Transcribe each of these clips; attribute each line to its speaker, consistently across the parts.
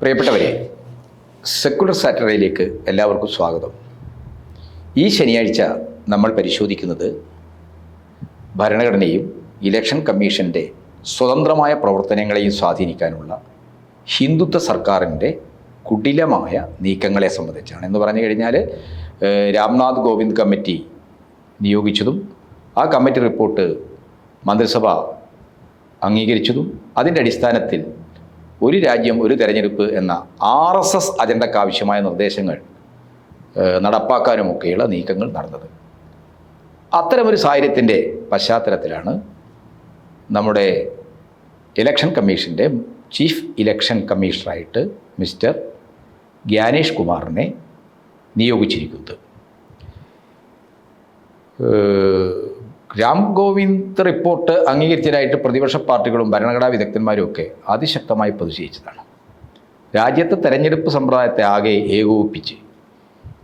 Speaker 1: പ്രിയപ്പെട്ടവരെ സെക്കുലർ സാറ്റർഡേയിലേക്ക് എല്ലാവർക്കും സ്വാഗതം. ഈ ശനിയാഴ്ച നമ്മൾ പരിശോധിക്കുന്നത് ഭരണഘടനയും ഇലക്ഷൻ കമ്മീഷന്റെ സ്വതന്ത്രമായ പ്രവർത്തനങ്ങളെയും സ്വാധീനിക്കാനുള്ള ഹിന്ദുത്വ സർക്കാരിന്റെ കുടിലമായ നീക്കങ്ങളെ സംബന്ധിച്ചാണ്. എന്ന് പറഞ്ഞു കഴിഞ്ഞാൽ രാംനാഥ് കോവിന്ദ് കമ്മിറ്റി നിയോഗിച്ചതും ആ കമ്മിറ്റി റിപ്പോർട്ട് മന്ത്രിസഭ അംഗീകരിച്ചതും അതിന്റെ അടിസ്ഥാനത്തിൽ ഒരു രാജ്യം ഒരു തെരഞ്ഞെടുപ്പ് എന്ന ആർ എസ് എസ് അജണ്ടയ്ക്ക് ആവശ്യമായ നിർദ്ദേശങ്ങൾ നടപ്പാക്കാനുമൊക്കെയുള്ള നീക്കങ്ങൾ നടന്നത്. അത്തരമൊരു സാഹചര്യത്തിന്റെ പശ്ചാത്തലത്തിലാണ് നമ്മുടെ ഇലക്ഷൻ കമ്മീഷന്റെ ചീഫ് ഇലക്ഷൻ കമ്മീഷണറായിട്ട് മിസ്റ്റർ ഗ്യാനേഷ് കുമാറിനെ നിയോഗിച്ചിരിക്കുന്നത്. രാം ഗോവിന്ദ് റിപ്പോർട്ട് അംഗീകരിച്ചതായിട്ട് പ്രതിപക്ഷ പാർട്ടികളും ഭരണഘടനാ വിദഗ്ധന്മാരും ഒക്കെ അതിശക്തമായി പ്രതിഷേധിച്ചതാണ്. രാജ്യത്തെ തെരഞ്ഞെടുപ്പ് സമ്പ്രദായത്തെ ആകെ ഏകോപിപ്പിച്ച്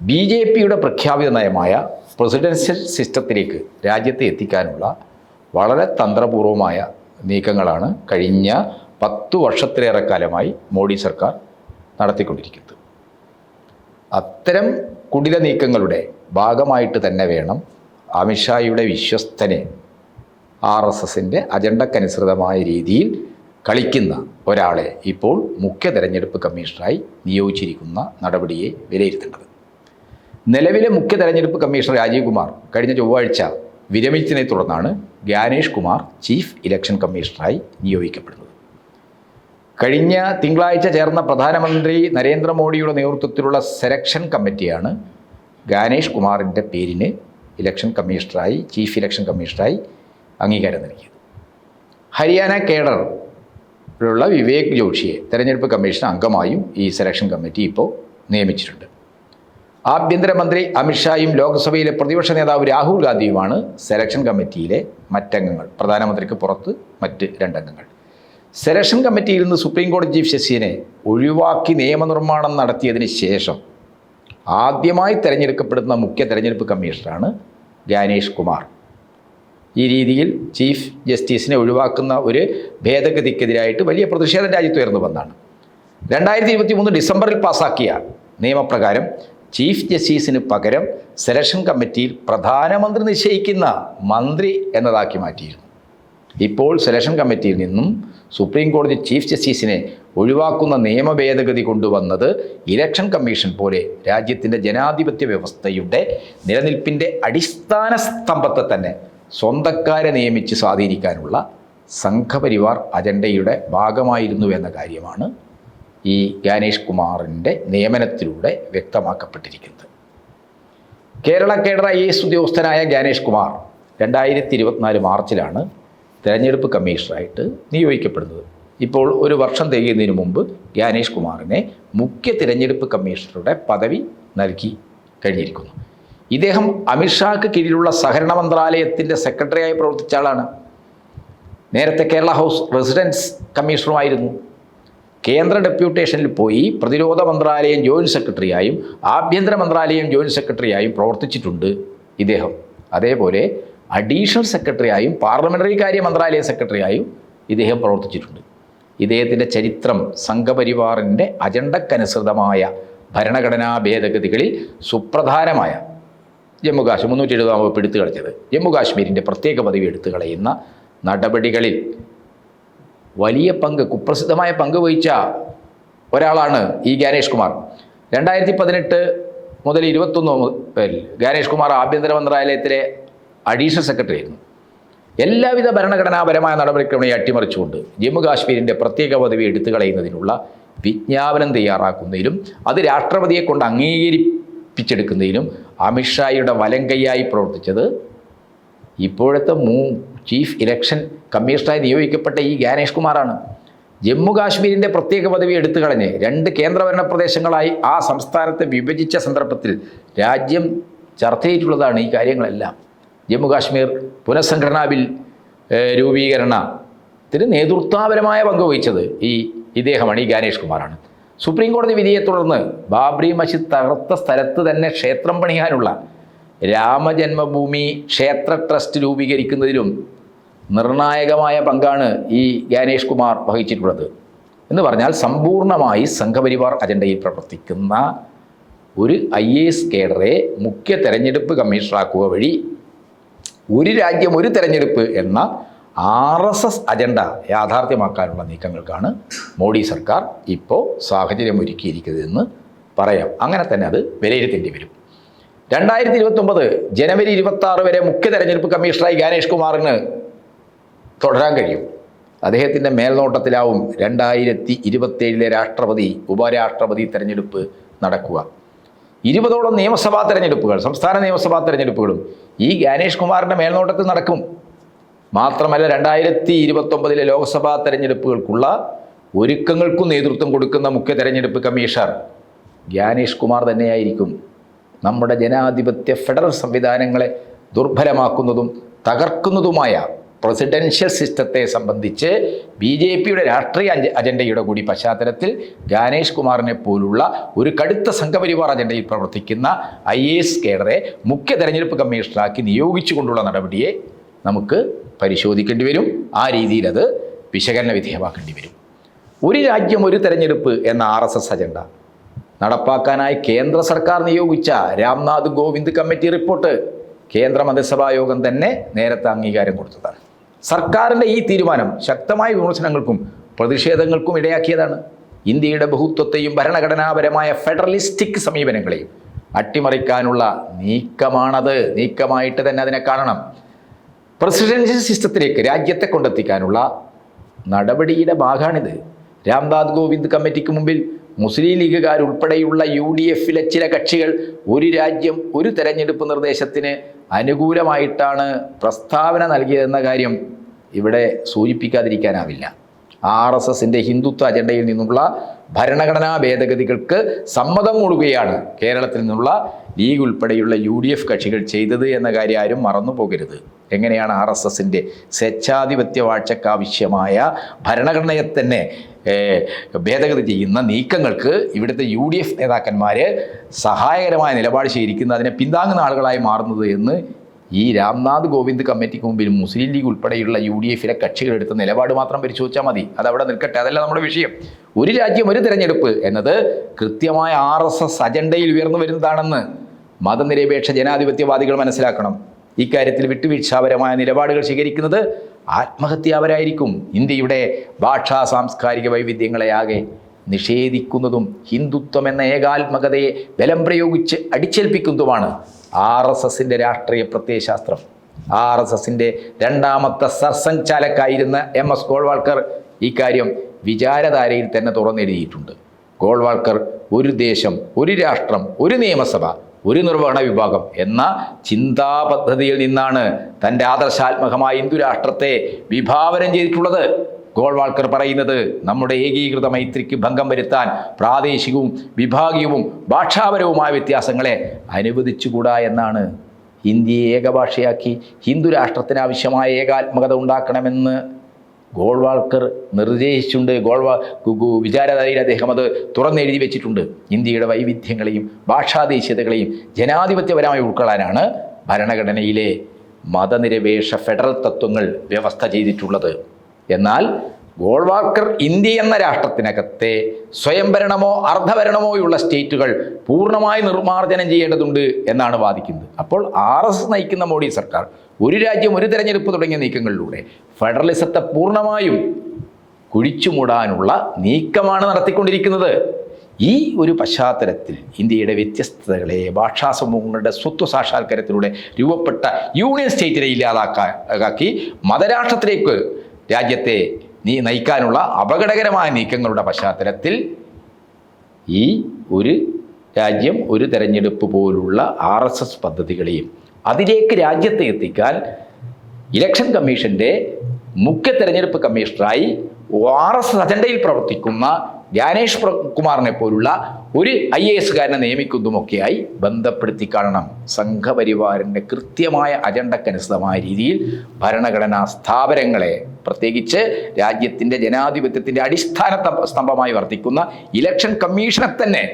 Speaker 1: ബി ജെ പിയുടെ പ്രഖ്യാപിത നയമായ പ്രസിഡൻഷ്യൽ സിസ്റ്റത്തിലേക്ക് രാജ്യത്തെ എത്തിക്കാനുള്ള വളരെ തന്ത്രപൂർവമായ നീക്കങ്ങളാണ് കഴിഞ്ഞ പത്തു വർഷത്തിലേറെ കാലമായി മോഡി സർക്കാർ നടത്തിക്കൊണ്ടിരിക്കുന്നത്. അത്തരം കുടില നീക്കങ്ങളുടെ ഭാഗമായിട്ട് തന്നെ വേണം അമിത്ഷായുടെ വിശ്വസ്തനെ ആർ എസ് എസിന്റെ അജണ്ടക്കനുസൃതമായ രീതിയിൽ കളിക്കുന്ന ഒരാളെ ഇപ്പോൾ മുഖ്യ തെരഞ്ഞെടുപ്പ് കമ്മീഷണറായി നിയോഗിച്ചിരിക്കുന്ന നടപടിയെ വിലയിരുത്തേണ്ടത്. നിലവിലെ മുഖ്യ തെരഞ്ഞെടുപ്പ് കമ്മീഷണർ രാജീവ് കുമാർ കഴിഞ്ഞ ചൊവ്വാഴ്ച വിരമിച്ചതിനെ തുടർന്നാണ് ഗ്യാനേഷ് കുമാർ ചീഫ് ഇലക്ഷൻ കമ്മീഷണറായി നിയോഗിക്കപ്പെടുന്നത്. കഴിഞ്ഞ തിങ്കളാഴ്ച ചേർന്ന പ്രധാനമന്ത്രി നരേന്ദ്രമോദിയുടെ നേതൃത്വത്തിലുള്ള സെലക്ഷൻ കമ്മിറ്റിയാണ് ഗാനേഷ് കുമാറിന്റെ പേരിന് ഇലക്ഷൻ കമ്മീഷണറായി ചീഫ് ഇലക്ഷൻ കമ്മീഷണറായി അംഗീകാരം നൽകിയത്. ഹരിയാന കേഡറിലുള്ള വിവേക് ജോഷിയെ തെരഞ്ഞെടുപ്പ് കമ്മീഷൻ അംഗമായും ഈ സെലക്ഷൻ കമ്മിറ്റി ഇപ്പോൾ നിയമിച്ചിട്ടുണ്ട്. ആഭ്യന്തരമന്ത്രി അമിത്ഷായും ലോക്സഭയിലെ പ്രതിപക്ഷ നേതാവ് രാഹുൽ ഗാന്ധിയുമാണ് സെലക്ഷൻ കമ്മിറ്റിയിലെ മറ്റംഗങ്ങൾ. പ്രധാനമന്ത്രിക്ക് പുറത്ത് മറ്റ് രണ്ടംഗങ്ങൾ. സെലക്ഷൻ കമ്മിറ്റിയിൽ നിന്ന് സുപ്രീം കോടതി ചീഫ് ജസ്റ്റിസിനെ ഒഴിവാക്കി നിയമനിർമ്മാണം നടത്തിയതിന് ശേഷം ആദ്യമായി തിരഞ്ഞെടുക്കപ്പെടുന്ന മുഖ്യ തിരഞ്ഞെടുപ്പ് കമ്മീഷണറാണ് ജ്ഞാനേഷ് കുമാർ. ഈ രീതിയിൽ ചീഫ് ജസ്റ്റിസിനെ ഒഴിവാക്കുന്ന ഒരു ഭേദഗതിക്കെതിരായിട്ട് വലിയ പ്രതിഷേധം രാജ്യത്ത് ഉയർന്നു വന്നാണ്. രണ്ടായിരത്തി ഇരുപത്തി മൂന്ന് ഡിസംബറിൽ പാസാക്കിയ നിയമപ്രകാരം ചീഫ് ജസ്റ്റിസിന് പകരം സെലക്ഷൻ കമ്മിറ്റിയിൽ പ്രധാനമന്ത്രി നിശ്ചയിക്കുന്ന മന്ത്രി എന്നതാക്കി മാറ്റിയിരുന്നു. ഇപ്പോൾ സെലക്ഷൻ കമ്മിറ്റിയിൽ നിന്നും സുപ്രീം കോടതി ചീഫ് ജസ്റ്റിസിനെ ഒഴിവാക്കുന്ന നിയമ ഭേദഗതി കൊണ്ടുവന്നത് ഇലക്ഷൻ കമ്മീഷൻ പോലെ രാജ്യത്തിന്റെ ജനാധിപത്യ വ്യവസ്ഥയുടെ നിലനിൽപ്പിന്റെ അടിസ്ഥാന സ്തംഭത്തെ തന്നെ സ്വന്തക്കാരെ നിയമിച്ച് സ്വാധീനിക്കാനുള്ള സംഘപരിവാർ അജണ്ടയുടെ ഭാഗമായിരുന്നു എന്ന കാര്യമാണ് ഈ ജ്ഞാനേഷ് കുമാറിന്റെ നിയമനത്തിലൂടെ വ്യക്തമാക്കപ്പെട്ടിരിക്കുന്നത്. കേരള കേഡർ ഐ എസ് ഉദ്യോഗസ്ഥനായ ജ്ഞാനേഷ് കുമാർ രണ്ടായിരത്തി ഇരുപത്തിനാല് മാർച്ചിലാണ് തെരഞ്ഞെടുപ്പ് കമ്മീഷണറായിട്ട് നിയോഗിക്കപ്പെടുന്നത്. ഇപ്പോൾ ഒരു വർഷം തികയുന്നതിന് മുമ്പ് ജ്ഞാനേഷ് കുമാറിനെ മുഖ്യ തിരഞ്ഞെടുപ്പ് കമ്മീഷണറുടെ പദവി നൽകി കഴിഞ്ഞിരിക്കുന്നു. ഇദ്ദേഹം അമിത്ഷാക്ക് കീഴിലുള്ള സഹകരണ മന്ത്രാലയത്തിന്റെ സെക്രട്ടറിയായി പ്രവർത്തിച്ച ആളാണ്. നേരത്തെ കേരള ഹൗസ് റെസിഡൻസ് കമ്മീഷണറുമായിരുന്നു. കേന്ദ്ര ഡെപ്യൂട്ടേഷനിൽ പോയി പ്രതിരോധ മന്ത്രാലയം ജോയിന്റ് സെക്രട്ടറിയായും ആഭ്യന്തര മന്ത്രാലയം ജോയിന്റ് സെക്രട്ടറിയായും പ്രവർത്തിച്ചിട്ടുണ്ട് ഇദ്ദേഹം. അതേപോലെ അഡീഷണൽ സെക്രട്ടറിയായും പാർലമെന്ററി കാര്യ മന്ത്രാലയ സെക്രട്ടറിയായും ഇദ്ദേഹം പ്രവർത്തിച്ചിട്ടുണ്ട്. ഇദ്ദേഹത്തിന്റെ ചരിത്രം സംഘപരിവാറിന്റെ അജണ്ടക്കനുസൃതമായ ഭരണഘടനാ ഭേദഗതികളിൽ സുപ്രധാനമായ ജമ്മു കാശ്മീർ മുന്നൂറ്റി എഴുപതാം വകുപ്പ് എടുത്തു കളിച്ചത് ജമ്മു കാശ്മീരിന്റെ പ്രത്യേക പദവി എടുത്തു കളയുന്ന നടപടികളിൽ വലിയ പങ്ക് കുപ്രസിദ്ധമായ പങ്ക് വഹിച്ച ഒരാളാണ് ഈ ഗാനേഷ് കുമാർ. രണ്ടായിരത്തി പതിനെട്ട് മുതൽ ഇരുപത്തൊന്ന് ഗാനേഷ് കുമാർ ആഭ്യന്തര മന്ത്രാലയത്തിലെ അഡീഷണൽ സെക്രട്ടറി ആയിരുന്നു. എല്ലാവിധ ഭരണഘടനാപരമായ നടപടിക്രമങ്ങളെ അട്ടിമറിച്ചുകൊണ്ട് ജമ്മു കാശ്മീരിന്റെ പ്രത്യേക പദവി എടുത്തു കളയുന്നതിനുള്ള വിജ്ഞാപനം തയ്യാറാക്കുന്നതിലും അത് രാഷ്ട്രപതിയെ കൊണ്ട് അംഗീകരിപ്പിച്ചെടുക്കുന്നതിലും അമിത്ഷായുടെ വലങ്കയ്യായി പ്രവർത്തിച്ചത് ഇപ്പോഴത്തെ മൂ ചീഫ് ഇലക്ഷൻ കമ്മീഷണറായി നിയോഗിക്കപ്പെട്ട ഈ ഗാനേഷ് കുമാറാണ്. ജമ്മു കാശ്മീരിന്റെ പ്രത്യേക പദവി എടുത്തു കളഞ്ഞ് രണ്ട് കേന്ദ്രഭരണ പ്രദേശങ്ങളായി ആ സംസ്ഥാനത്തെ വിഭജിച്ച സന്ദർഭത്തിൽ രാജ്യം ചർച്ച ചെയ്തിട്ടുള്ളതാണ് ഈ കാര്യങ്ങളെല്ലാം. ജമ്മു കാശ്മീർ പുനഃസംഘടനാ ബിൽ രൂപീകരണത്തിന് നേതൃത്വപരമായ പങ്ക് വഹിച്ചത് ഈ ഇദ്ദേഹമാണ് ഈ ഗാനേഷ് കുമാറാണ്. സുപ്രീം കോടതി വിധിയെ തുടർന്ന് ബാബ്രി മസ്ജിദ് തകർത്ത സ്ഥലത്ത് തന്നെ ക്ഷേത്രം പണിയാനുള്ള രാമജന്മഭൂമി ക്ഷേത്ര ട്രസ്റ്റ് രൂപീകരിക്കുന്നതിലും നിർണായകമായ പങ്കാണ് ഈ ഗാനേഷ് കുമാർ വഹിച്ചിട്ടുള്ളത്. എന്ന് പറഞ്ഞാൽ സമ്പൂർണമായി സംഘപരിവാർ അജണ്ടയിൽ പ്രവർത്തിക്കുന്ന ഒരു ഐ എസ് കേഡറെ മുഖ്യ തെരഞ്ഞെടുപ്പ് കമ്മീഷണറാക്കുക വഴി ഒരു രാജ്യം ഒരു തെരഞ്ഞെടുപ്പ് എന്ന ആർ എസ് എസ് അജണ്ട യാഥാർത്ഥ്യമാക്കാനുള്ള നീക്കങ്ങൾക്കാണ് മോഡി സർക്കാർ ഇപ്പോൾ സാഹചര്യം ഒരുക്കിയിരിക്കുന്നതെന്ന് പറയാം. അങ്ങനെ തന്നെ അത് വിലയിരുത്തേണ്ടി വരും. രണ്ടായിരത്തി ഇരുപത്തൊമ്പത് ജനുവരി ഇരുപത്തി വരെ മുഖ്യ തെരഞ്ഞെടുപ്പ് കമ്മീഷണറായി ഗാനേഷ് കുമാറിന് തുടരാൻ കഴിയും. അദ്ദേഹത്തിന്റെ മേൽനോട്ടത്തിലാവും രണ്ടായിരത്തി ഇരുപത്തേഴിലെ രാഷ്ട്രപതി ഉപരാഷ്ട്രപതി തെരഞ്ഞെടുപ്പ് നടക്കുക. ഇരുപതോളം നിയമസഭാ തെരഞ്ഞെടുപ്പുകൾ സംസ്ഥാന നിയമസഭാ തെരഞ്ഞെടുപ്പുകളും ഈ ഗാനേഷ് കുമാറിന്റെ മേൽനോട്ടത്തിൽ നടക്കും. മാത്രമല്ല രണ്ടായിരത്തി ഇരുപത്തൊമ്പതിലെ ലോക്സഭാ തെരഞ്ഞെടുപ്പുകൾക്കുള്ള ഒരുക്കങ്ങൾക്കും നേതൃത്വം കൊടുക്കുന്ന മുഖ്യ തെരഞ്ഞെടുപ്പ് കമ്മീഷണർ ഗ്യാനേഷ് കുമാർ തന്നെയായിരിക്കും. നമ്മുടെ ജനാധിപത്യ ഫെഡറൽ സംവിധാനങ്ങളെ ദുർബലമാക്കുന്നതും തകർക്കുന്നതുമായ പ്രസിഡൻഷ്യൽ സിസ്റ്റത്തെ സംബന്ധിച്ച് ബി ജെ പിയുടെ രാഷ്ട്രീയ അജ- അജണ്ടയുടെ കൂടി പശ്ചാത്തലത്തിൽ ഗാനേഷ് കുമാറിനെ പോലുള്ള ഒരു കടുത്ത സംഘപരിവാർ അജണ്ടയിൽ പ്രവർത്തിക്കുന്ന ഐ എ എസ് കേഡറെ മുഖ്യ തെരഞ്ഞെടുപ്പ് കമ്മീഷണറാക്കി നിയോഗിച്ചുകൊണ്ടുള്ള നടപടിയെ നമുക്ക് പരിശോധിക്കേണ്ടി വരും. ആ രീതിയിൽ അത് വിശകലന വിധേയമാക്കേണ്ടി വരും. ഒരു രാജ്യം ഒരു തെരഞ്ഞെടുപ്പ് എന്ന ആർ എസ് എസ് അജണ്ട നടപ്പാക്കാനായി കേന്ദ്ര സർക്കാർ നിയോഗിച്ച രാംനാഥ് കോവിന്ദ് കമ്മിറ്റി റിപ്പോർട്ട് കേന്ദ്ര മന്ത്രിസഭാ യോഗം തന്നെ നേരത്തെ അംഗീകാരം കൊടുത്തതാണ്. സർക്കാരിന്റെ ഈ തീരുമാനം ശക്തമായ വിമർശനങ്ങൾക്കും പ്രതിഷേധങ്ങൾക്കും ഇടയാക്കിയതാണ്. ഇന്ത്യയുടെ ബഹുത്വത്തെയും ഭരണഘടനാപരമായ ഫെഡറലിസ്റ്റിക് സമീപനങ്ങളെയും അട്ടിമറിക്കാനുള്ള നീക്കമാണത്. നീക്കമായിട്ട് തന്നെ അതിനെ കാണണം. പ്രസിഡൻഷ്യൽ സിസ്റ്റത്തിലേക്ക് രാജ്യത്തെ കൊണ്ടെത്തിക്കാനുള്ള നടപടിയുടെ ഭാഗമാണിത്. രാംനാഥ് കോവിന്ദ് കമ്മിറ്റിക്ക് മുമ്പിൽ മുസ്ലിം ലീഗുകാരുൾപ്പെടെയുള്ള യു ഡി എഫിലെ ചില കക്ഷികൾ ഒരു രാജ്യം ഒരു തെരഞ്ഞെടുപ്പ് നിർദ്ദേശത്തിന് അനുകൂലമായിട്ടാണ് പ്രസ്താവന നൽകിയതെന്ന കാര്യം ഇവിടെ സൂചിപ്പിക്കാതിരിക്കാനാവില്ല. ആർ എസ് എസിന്റെ ഹിന്ദുത്വ അജണ്ടയിൽ നിന്നുള്ള ഭരണഘടനാ ഭേദഗതികൾക്ക് സമ്മതം കൊടുക്കുകയാണ് കേരളത്തിൽ നിന്നുള്ള ലീഗ് ഉൾപ്പെടെയുള്ള യു കക്ഷികൾ ചെയ്തത് എന്ന കാര്യം ആരും മറന്നു പോകരുത് എങ്ങനെയാണ് ആർ എസ് എസിന്റെ സ്വേച്ഛാധിപത്യ വാഴ്ചക്കാവശ്യമായ ഭരണഘടനയെ തന്നെ ഭേദഗതി ചെയ്യുന്ന നീക്കങ്ങൾക്ക് ഇവിടുത്തെ യു ഡി എഫ് നേതാക്കന്മാർ സഹായകരമായ നിലപാട് സ്വീകരിക്കുന്ന അതിനെ പിന്താങ്ങുന്ന ആളുകളായി മാറുന്നത് എന്ന് ഈ രാംനാഥ് കോവിന്ദ് കമ്മിറ്റിക്ക് മുമ്പിൽ മുസ്ലിം ലീഗ് ഉൾപ്പെടെയുള്ള യു ഡി എഫിലെ കക്ഷികൾ എടുത്ത നിലപാട് മാത്രം പരിശോധിച്ചാൽ മതി. അത് അവിടെ നിൽക്കട്ടെ. അതല്ല നമ്മുടെ വിഷയം. ഒരു രാജ്യം ഒരു തിരഞ്ഞെടുപ്പ് എന്നത് കൃത്യമായ ആർ എസ് എസ് അജണ്ടയിൽ ഉയർന്നു വരുന്നതാണെന്ന് മതനിരപേക്ഷ ജനാധിപത്യവാദികൾ മനസ്സിലാക്കണം. ഇക്കാര്യത്തിൽ വിട്ടുവീഴ്ചാപരമായ നിലപാടുകൾ സ്വീകരിക്കുന്നത് ആത്മഹത്യാപരായിരിക്കും ഇന്ത്യയുടെ ഭാഷാ സാംസ്കാരിക വൈവിധ്യങ്ങളെ ആകെ നിഷേധിക്കുന്നതും ഹിന്ദുത്വം എന്ന ഏകാത്മകതയെ ബലം പ്രയോഗിച്ച് അടിച്ചേൽപ്പിക്കുന്നതുമാണ് ആർ എസ് എസിന്റെ രാഷ്ട്രീയ പ്രത്യയശാസ്ത്രം. ആർ എസ് എസിന്റെ രണ്ടാമത്തെ സർസഞ്ചാലക്കായിരുന്ന എം എസ് ഗോൾവാൾക്കർ ഇക്കാര്യം വിചാരധാരയിൽ തന്നെ തുറന്നെഴുതിയിട്ടുണ്ട്. ഗോൾവാൾക്കർ ഒരു ദേശം ഒരു രാഷ്ട്രം ഒരു നിയമസഭ ഒരു നിർവഹണ വിഭാഗം എന്ന ചിന്താ പദ്ധതിയിൽ നിന്നാണ് തന്റെ ആദർശാത്മകമായ ഹിന്ദു രാഷ്ട്രത്തെ വിഭാവനം ചെയ്തിട്ടുള്ളത്. ഗോൾവാൾക്കർ പറയുന്നത് നമ്മുടെ ഏകീകൃത മൈത്രിക്ക് ഭംഗം വരുത്താൻ പ്രാദേശികവും വിഭാഗീയവും ഭാഷാപരവുമായ വ്യത്യാസങ്ങളെ അനുവദിച്ചുകൂടാ എന്നാണ്. ഇന്ത്യയെ ഏകഭാഷയാക്കി ഹിന്ദു രാഷ്ട്രത്തിന് ആവശ്യമായ ഏകാത്മകത ഉണ്ടാക്കണമെന്ന് ഗോൾവാൾക്കർ നിർദ്ദേശിച്ചിട്ടുണ്ട്. ഗോൾവാ വിചാരധാരയിൽ അദ്ദേഹം അത് തുറന്നെഴുതി വെച്ചിട്ടുണ്ട്. ഇന്ത്യയുടെ വൈവിധ്യങ്ങളെയും ഭാഷാദേശീയതകളെയും ജനാധിപത്യപരമായി ഉൾക്കൊള്ളാനാണ് ഭരണഘടനയിലെ മതനിരപേക്ഷ ഫെഡറൽ തത്വങ്ങൾ വ്യവസ്ഥ ചെയ്തിട്ടുള്ളത്. എന്നാൽ ഗോൾവാൾക്കർ ഇന്ത്യ എന്ന രാഷ്ട്രത്തിനകത്തെ സ്വയംഭരണമോ അർദ്ധഭരണമോയുള്ള സ്റ്റേറ്റുകൾ പൂർണമായി നിർമ്മാർജനം ചെയ്യേണ്ടതുണ്ട് എന്നാണ് വാദിക്കുന്നത്. അപ്പോൾ ആർ എസ് നയിക്കുന്ന മോഡി സർക്കാർ ഒരു രാജ്യം ഒരു തെരഞ്ഞെടുപ്പ് തുടങ്ങിയ നീക്കങ്ങളിലൂടെ ഫെഡറലിസത്തെ പൂർണമായും കുഴിച്ചുമൂടാനുള്ള നീക്കമാണ് നടത്തിക്കൊണ്ടിരിക്കുന്നത്. ഈ ഒരു പശ്ചാത്തലത്തിൽ ഇന്ത്യയുടെ വ്യത്യസ്തതകളെ ഭാഷാ സമൂഹങ്ങളുടെ സ്വത്വ സാക്ഷാത്കാരത്തിലൂടെ രൂപപ്പെട്ട യൂണിയൻ സ്റ്റേറ്റിനെ ഇല്ലാതാക്കാക്കി മതരാഷ്ട്രത്തിലേക്ക് രാജ്യത്തെ നീ നയിക്കാനുള്ള അപകടകരമായ നീക്കങ്ങളുടെ പശ്ചാത്തലത്തിൽ ഈ ഒരു രാജ്യം ഒരു തെരഞ്ഞെടുപ്പ് പോലുള്ള ആർ എസ് എസ് പദ്ധതികളെയും അതിലേക്ക് രാജ്യത്തെ എത്തിക്കാൻ ഇലക്ഷൻ കമ്മീഷന്റെ മുഖ്യ തെരഞ്ഞെടുപ്പ് കമ്മീഷണറായി ആർ എസ് എസ് അജണ്ടയിൽ പ്രവർത്തിക്കുന്ന ജ്ഞാനേഷ് കുമാറിനെ പോലുള്ള ഒരു ഐ എ എസുകാരനെ നിയമിക്കുന്നതുമൊക്കെയായി ബന്ധപ്പെടുത്തി കാണണം. സംഘപരിവാറിന്റെ കൃത്യമായ അജണ്ടക്കനുസൃതമായ രീതിയിൽ ഭരണഘടനാ സ്ഥാപനങ്ങളെ പ്രത്യേകിച്ച് രാജ്യത്തിന്റെ ജനാധിപത്യത്തിന്റെ അടിസ്ഥാന സ്തംഭമായി വർത്തിക്കുന്ന ഇലക്ഷൻ കമ്മീഷനെ തന്നെ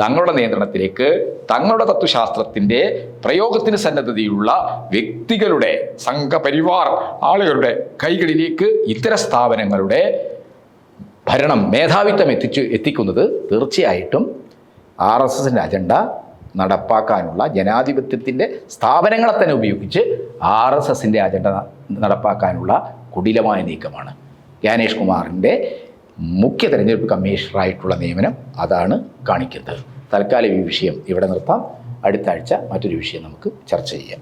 Speaker 1: തങ്ങളുടെ നിയന്ത്രണത്തിലേക്ക് തങ്ങളുടെ തത്വശാസ്ത്രത്തിന്റെ പ്രയോഗത്തിന് സന്നദ്ധതയുള്ള വ്യക്തികളുടെ സംഘപരിവാർ ആളുകളുടെ കൈകളിലേക്ക് ഇത്തരം സ്ഥാപനങ്ങളുടെ ഭരണം മേധാവിത്വം എത്തിച്ചു എത്തിക്കുന്നത് തീർച്ചയായിട്ടും ആർ എസ് എസിന്റെ അജണ്ട നടപ്പാക്കാനുള്ള ജനാധിപത്യത്തിന്റെ സ്ഥാപനങ്ങളെ തന്നെ ഉപയോഗിച്ച് ആർ എസ് എസിന്റെ അജണ്ട നടപ്പാക്കാനുള്ള കുടിലമായ നീക്കമാണ്. ജ്ഞാനേഷ് കുമാറിന്റെ മുഖ്യ തെരഞ്ഞെടുപ്പ് കമ്മീഷണറായിട്ടുള്ള നിയമനം അതാണ് കാണിക്കുന്നത്. തൽക്കാലം ഈ വിഷയം ഇവിടെ നിർത്താം. അടുത്ത ആഴ്ച മറ്റൊരു വിഷയം നമുക്ക് ചർച്ച ചെയ്യാം.